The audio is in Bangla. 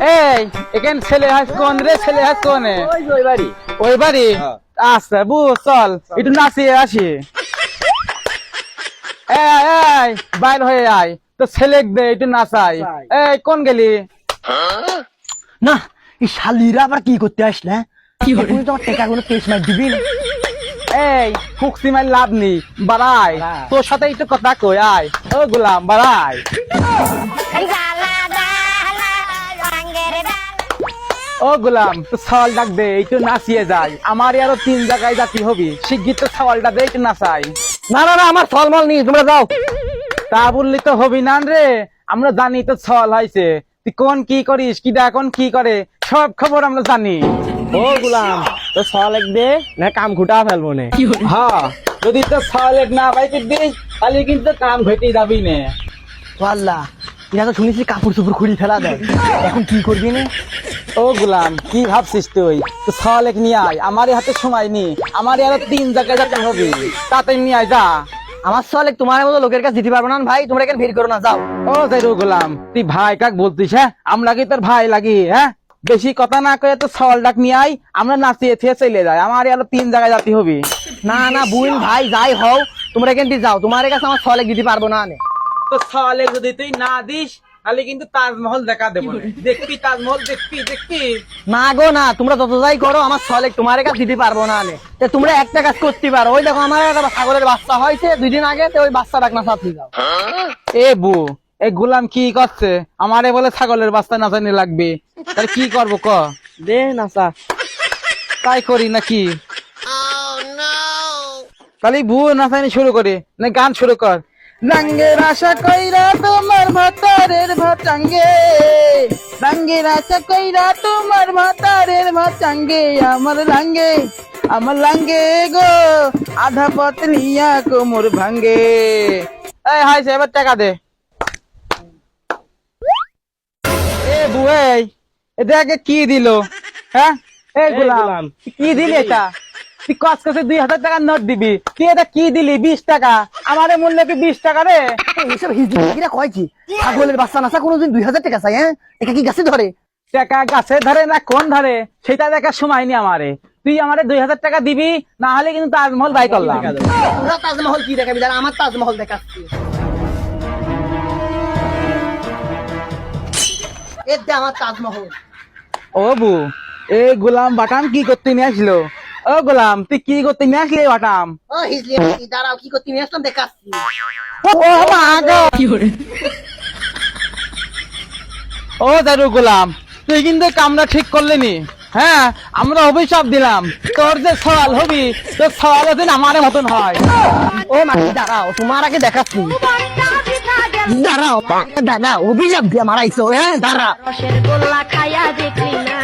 এই এখানে ছেলে হাস কোন রে ছেলে হাস কোনে ওই বাড়ি। ওই বাড়ি? হ্যাঁ। আচ্ছা বু চল একটু নাচিয়ে আসি। এই বাইর হয়ে আয়। তো ছেলে দে একটু নাচাই। এই কোন গেলি? না এই শালিরা আবার কি করতে আসলে? কি হলো তোমার টেকা গুলো পেশ মার দিবি? এই ফুকসি মার লাভ নেই। বাড়াই। বাড়াই। তোর সাথে একটু কথা কই আয়। ও গোলাম বাড়াই। ও গোলাম তো সওয়াল ডাক দে একটু নাচিয়ে যাই। আমার আরও তিন জায়গায় জাতি হবি শিগগির তো সওয়ালটা দে একটু নাচাই। না না না আমার ফলমল নেই তোমরা যাও। তা বললি তো হবি না রে আমরা জানি তো ছল হয়েছে। তুই কোন কি করিস কি কোন কি করে সব খবর আমরা জানি। ও গুলাম তো সলেক দে না কাম খুটা ফেলব নে। হ্যাঁ যদি তো ছল না পাইতে দিস তাহলে কিন্তু কাম ঘটে যাবি না। ও আল্লাহ এরা তো শুনেছি কাপড় চোপড় খুঁড়ি ফেলা দেয়। এখন কি করবি না? ও গুলাম, কি ভাবছিস তুই? তো ছল নিয়ে আয় আমার হাতে সময় নি। আমার আরও তিন জায়গায় যেতে হবে, তাতে নিয়ে আয়, যা। আমার সলে তোমার মতো লোকের কাছে দিতে পারব না, ভাই, তোমরা এখানে ভিড় করো না, যাও। ও জাইরু গোলাম, তুই ভাই কাক বলতিস হ্যাঁ? আমরা কি তোর ভাই লাগি হ্যাঁ? বেশি কথা না কয়ে তো ছল ডাক নিয়ে আই আমরা নাচিয়ে থিয়ে চলে যাই আমার আরও তিন জায়গায় যাতে হবে। না না, বুইন, ভাই, যাই হও, তোমরা এখান থেকে যাও, তোমার কাছে আমার সলে দিতে পারব নে। তো ছলে যদি তুই না দিস তাহলে কিন্তু তাজমহল দেখা দেবো দেখবি তাজমহল দেখবি দেখবি। না গো না তোমরা যত যাই করো আমার সলে তোমার কাছে দিতে পারব না। তে তোমরা একটা কাজ করতে পারো। ওই দেখো আমার একটা ছাগলের বাচ্চা হয়েছে দুই দিন আগে ওই বাচ্চা রাখনা সাথে যাও। এ বু এই গোলাম কি করছে? আমারে বলে ছাগলের বাচ্চা না জানি লাগবে। তাহলে কি করব ক? দে নাচা তাই করি নাকি? তাহলে ভু নাচানি শুরু করে। না গান শুরু কর। রঙ্গের আশা কইরা তোমার ভাতারের ভাতাঙ্গে। রঙ্গের আশা কইরা তোমার ভাতারের ভাতাঙ্গে। আমার লাঙ্গে আমার লাঙ্গে গো আধা পথ নিয়া কোমর ভাঙ্গে। এই হাই সে এবার টাকা দে। এ বুয়াই এটা কি দিল হ্যাঁ? এই গোলাম, কি দিলি এটা? তুই দুই হাজার টাকার নোট দিবি। তুই এটা কি দিলি? বিশ টাকা। আমারে মূল্য কি বিশ টাকা রে। এইসব হিজড়িরা কয় কি? ছাগলের বাচ্চা নাচা কোনোদিন দুই হাজার টাকা চাই হ্যাঁ? এটা কি গাছে ধরে? টাকা গাছে ধরে না কোন ধরে? সেটা দেখার সময় নি আমারে। তুই আমারে দুই হাজার টাকা দিবি না হলে কিন্তু তাজমহল বাই করলাম। তাজমহল কি দেখাবি? দাঁড়া আমার তাজমহল দেখাচ্ছি। এর দে আমার তাজমহল। ও বু এই গোলাম বাটাম কি করতে নিয়ে আসলো? ও গোলাম তুই কি করতে নিয়ে আসলি বাটাম? ও হিজলি দাঁড়াও কি করতে নিয়ে আসলাম দেখাচ্ছি। ও মা গো ও দারু গোলাম তুই কিন্তু কামটা ঠিক করলি নি হ্যাঁ আমরা অভিশাপ দিলাম। তোর যে সওয়াল হবি তোর সওয়াল দিন আমার মতন হয়। ও মাটি দাঁড়াও তোমার আগে দেখাচ্ছি। দাঁড়াও দাঁড়া অভিযোগ দিয়ে মারাইছো। হ্যাঁ দাঁড়া। গোল্লা খাইয়া দেখলি না।